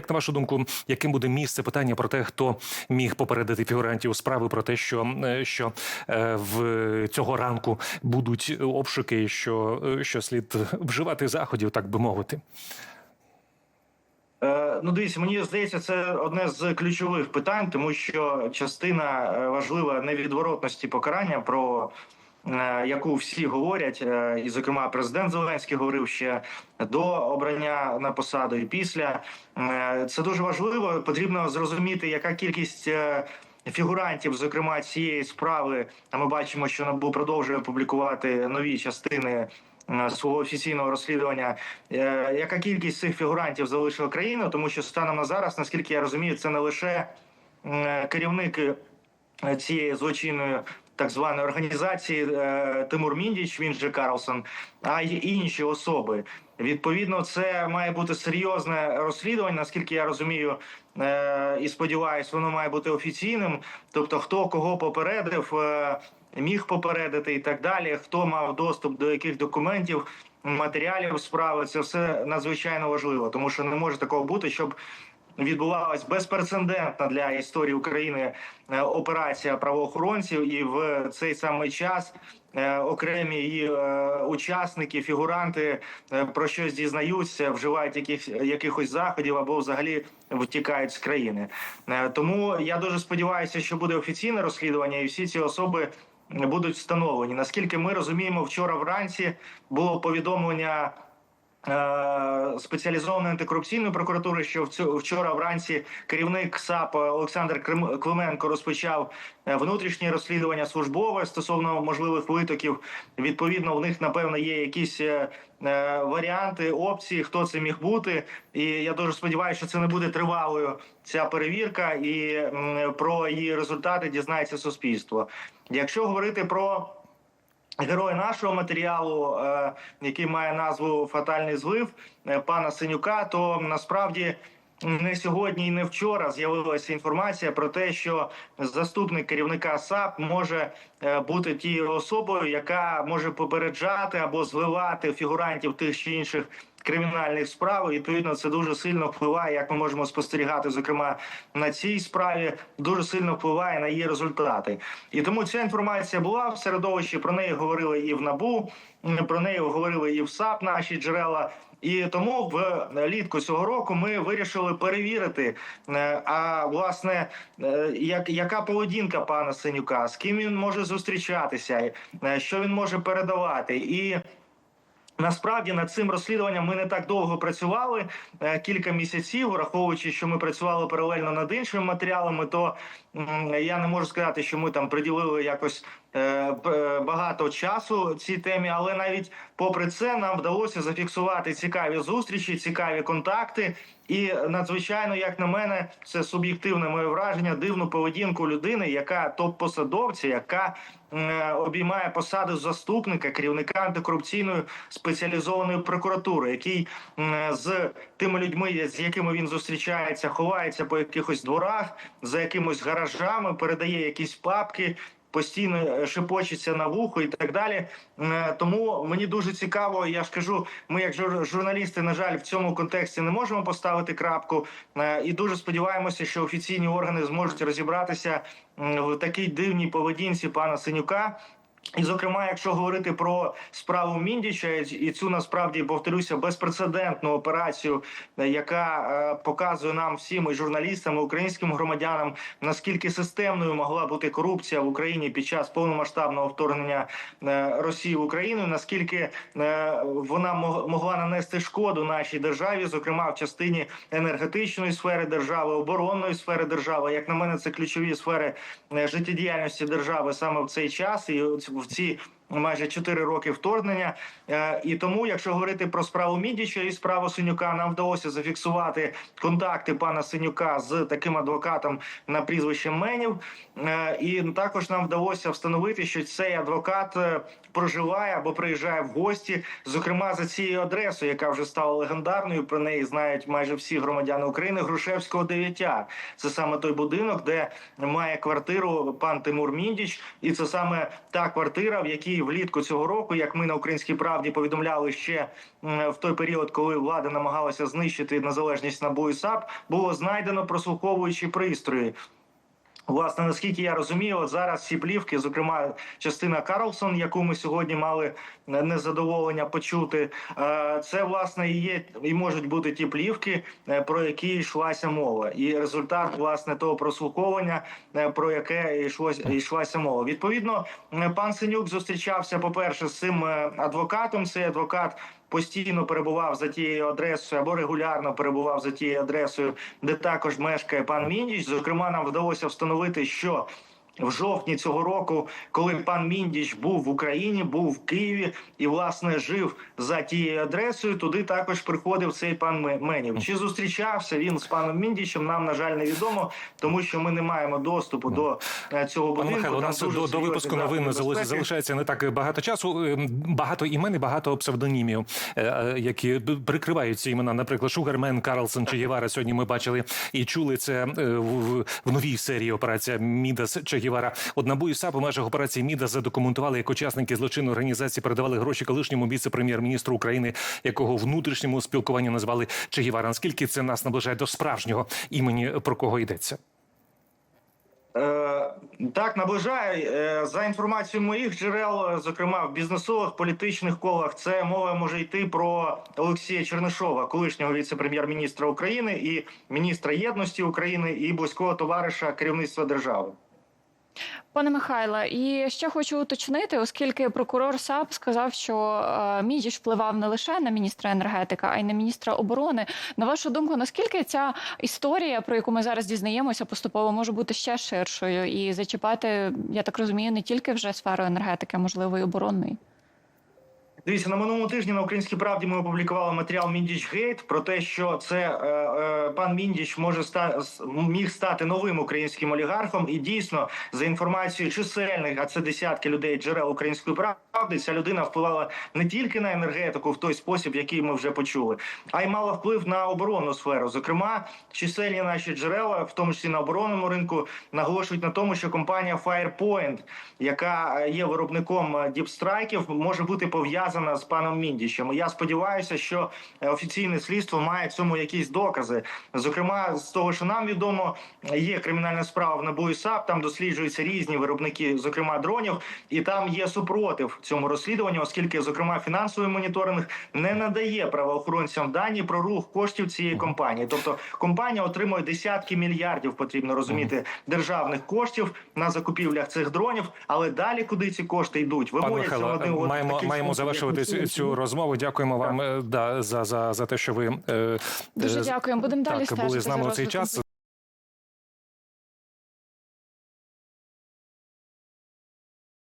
Як на вашу думку, яким буде місце питання про те, хто міг попередити фігурантів справи про те, що, е, що е, в цього ранку будуть обшуки, що, е, що слід вживати заходів, так би мовити? Ну, дивіться, мені здається, це одне з ключових питань, тому що частина важлива невідворотності покарання, про яку всі говорять, е, і, зокрема, президент Зеленський говорив ще до обрання на посаду і після. Е, Це дуже важливо. Потрібно зрозуміти, яка кількість. е, Фігурантів, зокрема цієї справи, а ми бачимо, що НАБУ продовжує публікувати нові частини е, свого офіційного розслідування. Е, Яка кількість цих фігурантів залишила країну? Тому що станом на зараз, наскільки я розумію, це не лише е, керівники е, цієї злочинної так званої організації е, Тимур Міндіч, він же Карлсон, а й інші особи. Відповідно, це має бути серйозне розслідування, наскільки я розумію, е, і сподіваюся, воно має бути офіційним. Тобто, хто кого попередив, е, міг попередити і так далі, хто мав доступ до яких документів, матеріалів справи, це все надзвичайно важливо, тому що не може такого бути, щоб відбувалась безпрецедентна для історії України е, операція правоохоронців, і в цей самий час е, окремі її е, учасники, фігуранти про щось дізнаються, вживають яких, якихось заходів або взагалі втікають з країни. Тому я дуже сподіваюся, що буде офіційне розслідування, і всі ці особи будуть встановлені. Наскільки ми розуміємо, вчора вранці було повідомлення. Е, Спеціалізованої антикорупційної прокуратури, що вчора вранці керівник САП Олександр Клименко розпочав е, внутрішнє розслідування службове стосовно можливих витоків. Відповідно, в них напевно є якісь е, варіанти, опції, хто це міг бути. І я дуже сподіваюся, що це не буде тривалою ця перевірка, і про її результати дізнається суспільство. Якщо говорити про Герой нашого матеріалу, е, який має назву Фатальний злив е, пана Синюка, то насправді не сьогодні і не вчора з'явилася інформація про те, що заступник керівника САП може е, бути тією особою, яка може попереджати або зливати фігурантів тих чи інших кримінальних справ. І, Відповідно, це дуже сильно впливає, як ми можемо спостерігати, зокрема на цій справі, дуже сильно впливає на її результати. І тому ця інформація була в середовищі. Про неї говорили і в НАБУ, про неї говорили і в САП наші джерела. І тому в літку цього року ми вирішили перевірити, е, а власне, е, як яка поведінка пана Синюка, з ким він може зустрічатися, е, що він може передавати, і Насправді над цим розслідуванням ми не так довго працювали е, кілька місяців, враховуючи, що ми працювали паралельно над іншими матеріалами, то я не можу сказати, що ми там приділили якось багато часу цій темі, але навіть попри це нам вдалося зафіксувати цікаві зустрічі, цікаві контакти. І надзвичайно, як на мене, це суб'єктивне моє враження, дивну поведінку людини, яка топ-посадовця, яка е, обіймає посаду заступника керівника антикорупційної спеціалізованої прокуратури, який м, з тими людьми, з якими він зустрічається, ховається по якихось дворах, за якимось гаражами, передає якісь папки. Постійно е, шепочеться на вухо і так далі. Е, Тому мені дуже цікаво. Я ж кажу, ми, як жур- журналісти, на жаль, в цьому контексті не можемо поставити крапку. Е, І дуже сподіваємося, що офіційні органи зможуть розібратися в такій дивній поведінці пана Синюка. І, зокрема, якщо говорити про справу Міндіча і цю насправді повторюся безпрецедентну операцію, яка е, показує нам всім і журналістам, і українським громадянам, наскільки системною могла бути корупція в Україні під час повномасштабного вторгнення е, Росії в Україну, наскільки е, вона мог- могла нанести шкоду нашій державі, зокрема в частині енергетичної сфери держави, оборонної сфери держави. Як на мене, це ключові сфери життєдіяльності держави саме в цей час і в ці майже 4 роки вторгнення. Е, І тому, якщо говорити про справу Мідіча і справу Синюка, нам вдалося зафіксувати контакти пана Синюка з таким адвокатом на прізвище Менів. Е, І також нам вдалося встановити, що цей адвокат е, проживає або приїжджає в гості, зокрема за цією адресою, яка вже стала легендарною. Про неї знають майже всі громадяни України. Грушевського 9 Це саме той будинок, де має квартиру пан Тимур Міндіч, і це саме та квартира, в якій влітку цього року, як ми на українській правді повідомляли ще в той період, коли влада намагалася знищити незалежність НАБУ і САП, було знайдено прослуховуючі пристрої. Власне, наскільки я розумію, от зараз ці плівки, зокрема частина Карлсон, яку ми сьогодні мали е, незадоволення почути, е, це власне і є і можуть бути ті плівки, е, про які йшлася мова, і результат власне того прослуховування, про яке йшлось йшлася мова. Відповідно, пан Синюк зустрічався, по перше, з цим адвокатом. Цей адвокат постійно перебував за тією адресою або регулярно перебував за тією адресою, де також мешкає пан Міндіч. Зокрема, нам вдалося встановити, що в жовтні цього року, коли пан Міндіч був в Україні, був в Києві і власне жив за тією адресою, туди також приходив цей пан Менів. Чи зустрічався він з паном Міндічем? Нам на жаль невідомо, тому що ми не маємо доступу до е, цього будинку. Михайло, у нас до, до випуску новин залишається не так багато часу. Ем, Багато імен і багато псевдонімів, е, е, які прикривають ці імена. Наприклад, Шугармен, Карлсон чи Євара. Сьогодні ми бачили і чули це в новій серії операція Мідас чи Євара. От НАБУ і САП у межах операції Мідас задокументували, як учасники злочинної організації передавали гроші колишньому віце-прем'єр-міністру України, якого внутрішньому спілкуванні назвали Че Євара. Наскільки це нас наближає до справжнього імені, про кого йдеться? Е, Так, наближає Е, за інформацією моїх джерел, зокрема в бізнесових політичних колах, це мова може йти про Олексія Чернишова, колишнього віце-прем'єр-міністра України і міністра єдності України і близького товариша керівництва держави. Пане Михайло, і ще хочу уточнити, оскільки прокурор САП сказав, що Мідіш впливав не лише на міністра енергетики, а й на міністра оборони. На вашу думку, наскільки ця історія, про яку ми зараз дізнаємося, поступово може бути ще ширшою і зачіпати, я так розумію, не тільки вже сферу енергетики, а можливо і оборонної? Дивіться, на минулому тижні на українській правді ми опублікували матеріал Міндіч Гейт про те, що це е, е, пан Міндіч може ста міг стати новим українським олігархом. І дійсно, за інформацією чисельних, а це десятки людей джерел української правди, ця людина впливала не тільки на енергетику в той спосіб, який ми вже почули, а й мала вплив на оборонну сферу. Зокрема, чисельні наші джерела, в тому числі на оборонному ринку, наголошують на тому, що компанія Firepoint, яка е, є виробником е, діпстрайків, може бути пов'язана з паном Міндічем. Я сподіваюся, що е, офіційне слідство має цьому якісь докази. Зокрема, з того, що нам відомо, є кримінальна справа в НАБУ і САП, там досліджуються різні виробники, зокрема дронів, і там є супротив цьому розслідуванню, оскільки, зокрема, фінансовий моніторинг не надає правоохоронцям дані про рух коштів цієї компанії. Тобто компанія отримує десятки мільярдів, потрібно розуміти, державних коштів на закупівлях цих дронів, але далі куди ці кошти йдуть, Пане виводяться Михайло, вони маємо, маємо функцій, завершувати цю, цю розмову. Дякуємо вам е, да, за, за, за те, що ви е, Дуже е, дякуємо. Будемо далі були з нами у цей час.